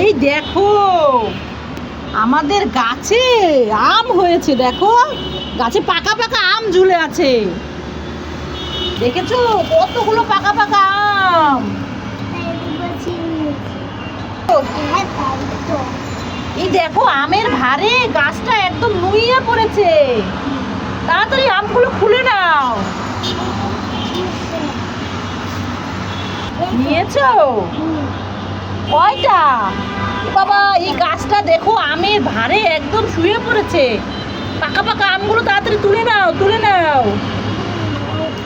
এই দেখো, আমাদের গাছে আম হয়েছে, দেখো। গাছে পাকা পাকা আম ঝুলে আছে। দেখেছ? কতগুলো পাকা পাকা আম? এই দেখো, আমের ভারে গাছটা একদম নুইয়ে পড়েছে। তাড়াতাড়ি আমগুলো খুলে নাও। নিয়েছো? কয়টা? বাবা, এই গাছটা দেখো, আমের ভারে একদম শুয়ে পড়েছে। পাকা পাকা আমগুলো তাড়াতাড়ি তুলে নাও তুলে নাও।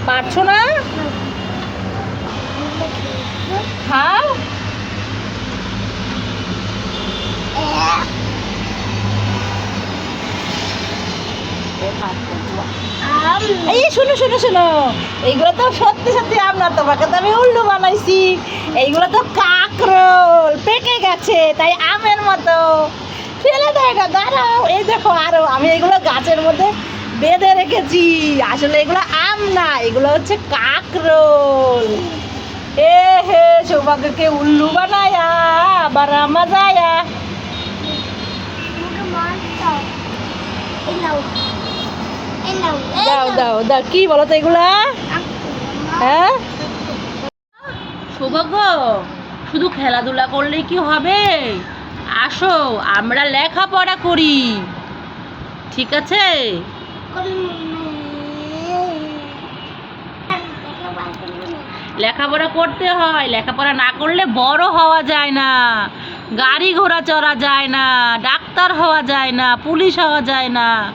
পারছ না? খাও এই শোনো শোনো শোনো। এইগুলো তো সত্যি সত্যি আম না তোমাকে তো আমি উল্লু বানাইছি। এইগুলো তো কাকরোল, পেকে গেছে, তাই আমের মতো। ফেলে দেয় না দাঁড়াও। এই দেখো, আরও আমি এগুলো গাছের মধ্যে বেঁধে রেখেছি। আসলে এগুলো আম না, এগুলো হচ্ছে কাকরোল। এ হে, সৌভাগ্যকে উল্লু বানায়া, আবার আমা যায়া দাও দাও দাও। কি বলো তো এগুলা? হ্যাঁ? সৌভাগ্য শুধু খেলাধুলা করলেই কি হবে? আসো, আমরা লেখাপড়া করি। ঠিক আছে? লেখাপড়া করতে হয়। লেখাপড়া না করলে বড় হওয়া যায় না। গাড়ি ঘোড়া চড়া যায় না। ডাক্তার হওয়া যায় না। পুলিশ হওয়া যায় না।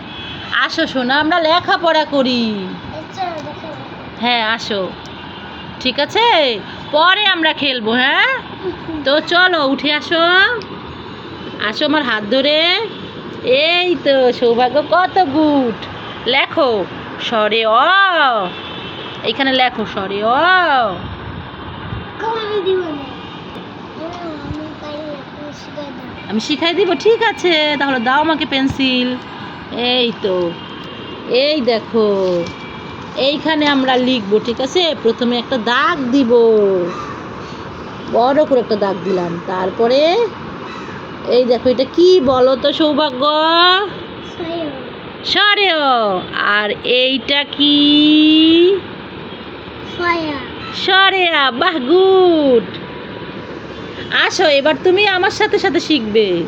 আসো শোনা আমরা লেখাপড়া করি। হ্যাঁ আসো। ঠিক আছে? পরে আমরা খেলব হ্যাঁ? তো চলো উঠে আসো। আসো আমার হাত ধরে। এই তো সৌভাগ্য কত গুট লেখো সরে অ। এইখানে লেখো সরে অ। আমি শিখাই দিব ঠিক আছে। তাহলে দাও আমাকে পেন্সিল। এই তো, এই দেখো, এইখানে আমরা লিখব, ঠিক আছে? প্রথমে একটা দাগ দিব। বড় করে একটা দাগ দিলাম। তারপরে, এই দেখো, এটা কি বলো তো সৌভাগ্য? সরেও আর এইটা কি? সরেয়া বাহ, গুড। আসো, এবার তুমি আমার সাথে সাথে শিখবে।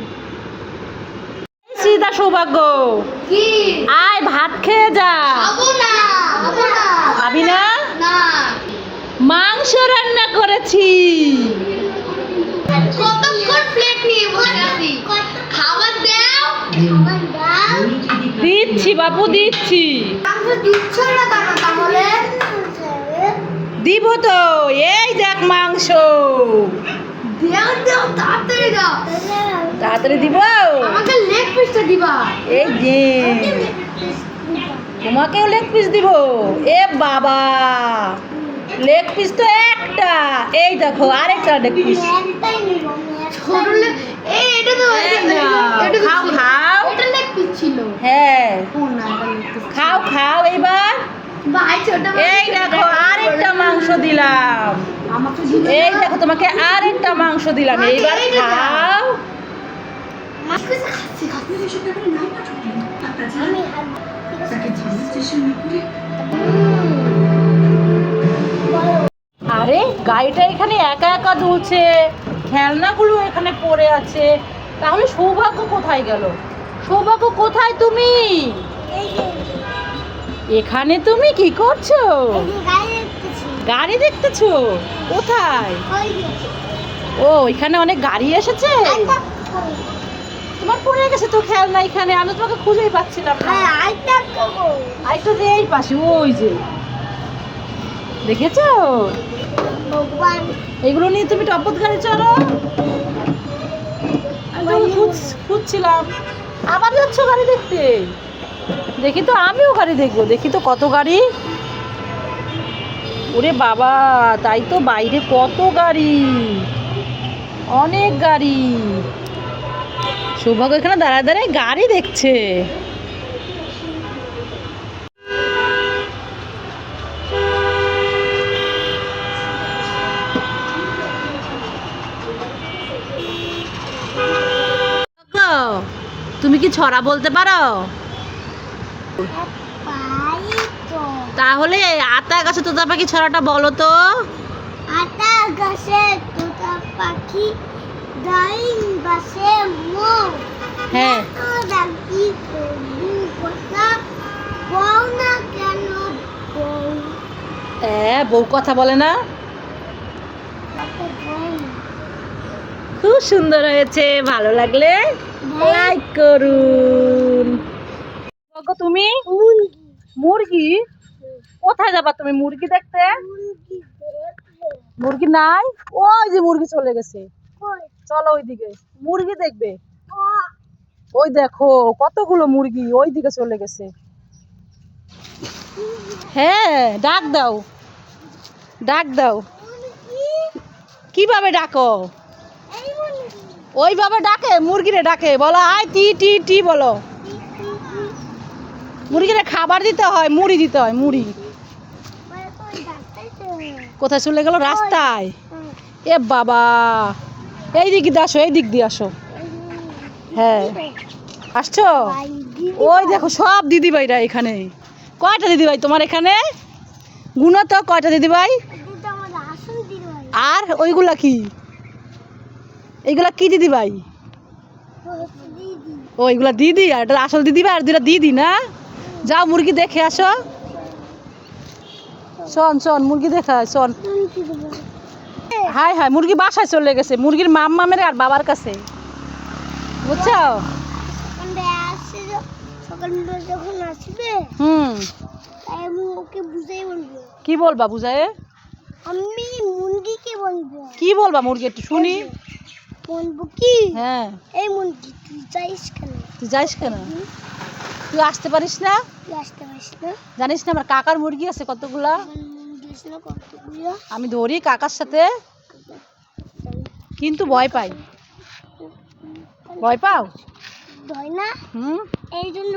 সিধা সৌভাগ্য। কি? আয় ভাত খেয়ে যা। খাব না খাব না। খাবি না? না। মাংস রান্না করেছি। কতক্ষণ প্লেট নিয়ে বসে আছি? খাবার দাও। খাবার দাও। দিচ্ছি বাবু দিচ্ছি। মাংস দিচ্ছ না কেন তাহলে? দিব তো এই দেখ মাংস। দেও দেও তাড়াতাড়ি দাও। তাড়াতাড়ি দিব? আমাকে লেগ পিসটা দিবা। এই যে। তোমাকেও লেগ পিস দিব? এ বাবা। লেগ পিস তো একটা। এই দেখো আরেকটা লেগ পিস ছোট leg- এই এটা তো এটা- নাও, এটা তো খাও, খাও। এটা লেগ পিস ছিল। হ্যাঁ। খাও খাও এইবার। ভাই ছোট এই দেখো দিলাম। এই দেখো তোমাকে আরেকটা মাংস দিলাম। এইবার খাও। আরে গাড়িটা এখানে একা একা দুলছে। খেলনাগুলো এখানে পড়ে আছে। তাহলে সৌভাগ্য কোথায় গেল? সৌভাগ্য কোথায় তুমি? এখানে তুমি কি করছ? গাড়ি দেখতেছো? কোথায়? ও এখানে অনেক গাড়ি এসেছে? তোমার পড়ে গেছে তো খেলনা এখানে। আমি তোমাকে খুঁজেই পাচ্ছিলাম না। আরেকটা যে এই পাশে ওই যে। দেখেছ? এগুলো নিয়ে তুমি টপত গাড়ি খুঁজ- খুঁজছিলাম। আবার যাচ্ছ গাড়ি দেখতে? দেখি তো আমিও গাড়ি দেখব। দেখি তো কত গাড়ি। ওরে বাবা, তাই তো বাইরে কত গাড়ি? অনেক গাড়ি। সৌভাগ্য এখানে দাঁড়ায় দাঁড়ায় গাড়ি দেখছে। তুমি কি ছড়া বলতে পারো? তাহলে আতা গাছে তোতা পাখি ছড়াটা বলো তো। আটা গাছে তোতা পাখি ডাইন গাছে মো। হ্যাঁ। তো ডাকি কথা বউ না কেন বউ হ্যাঁ বউ কথা বলে না। খুব সুন্দর হয়েছে ভালো লাগলে লাইক করুন। তুমি? মুরগি? কোথায় যাবা তুমি? মুরগি দেখতে? মুরগি নাই? ওই যে মুরগি চলে গেছে। চলো ওইদিকে। মুরগি দেখবে? ওই দেখো কতগুলো মুরগি ওই দিকে চলে গেছে। হ্যাঁ ডাক দাও। ডাক দাও। কীভাবে ডাকো? ওইভাবে ডাকে মুরগিরে ডাকে। বলো আয় টি টি টি বলো। মুরগিরে খাবার দিতে হয় মুড়ি দিতে হয় মুড়ি। কোথায় চলে গেল? রাস্তায়। এ বাবা। এই দিক দিয়ে আসো এই দিক দিয়ে আসো। হ্যাঁ। আসছো? ওই দেখো সব দিদি ভাইরা এখানে। কয়টা দিদি ভাই তোমার এখানে? গুনো তো কয়টা দিদি ভাই? আর ওইগুলা কি? এইগুলা কি দিদি ভাই? ও এগুলা দিদি আর এটা আসল দিদি ভাই আর দুটা দিদি না? যাও মুরগি দেখে আসো। শোন শোন মুরগি দেখা শোন। হাই হাই মুরগি বাসায় চলে গেছে। মুরগির মাম্মা মেরে আর বাবার কাছে। বুঝছ হুম। কি বলবা বুঝায়? আমি মুরগিকে বলব কি বলবা মুরগি একটু শুনি। বলব কি? হ্যাঁ। এই মুরগি তুই যাইস কেন? তুই যাইস কেন? তুই আসতে পারিস না? আসতে পারিস না। জানিস না আমার কাকার মুরগি আছে কতগুলা? আমি ধরি কাকার সাথে। কিন্তু ভয় পাই। ভয় পাও? ধয় না? হুম? এই জন্য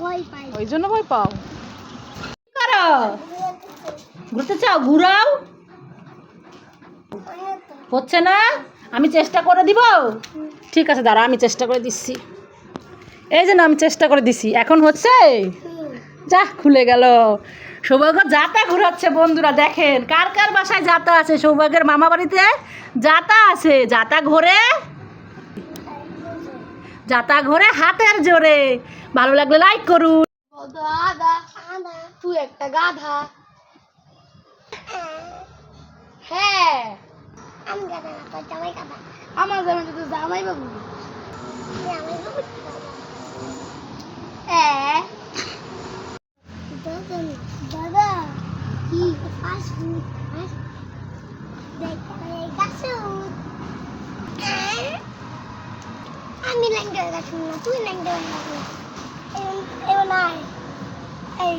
ভয় পাই। ওই জন্য ভয় পাও। করো? ঘুরতে চাও? ঘুরাও? হচ্ছে না? আমি চেষ্টা করে দিব? ঠিক আছে দাঁড়া আমি চেষ্টা করে দিচ্ছি। এই যে আমি চেষ্টা করে দিছি। এখন হচ্ছে যা, খুলে গেল। সৌভাগ্য যাতা ঘুরাচ্ছে বন্ধুরা, দেখেন, কার কার বাসায় যাতা আছে? সৌভাগ্যের মামা বাড়িতে যাতা আছে। যাতা ঘোরে যাতা ঘোরে হাতের জোরে। ভালো লাগলে লাইক করুন। তুই একটা গাধা হ্যাঁ আমার জামাই বাবু জামাই বাবু। দাদা কি ফাস্ট ফুড আমি ল্যাংটা গাছ না তুই ল্যাংটা গাছ এবার নাই এই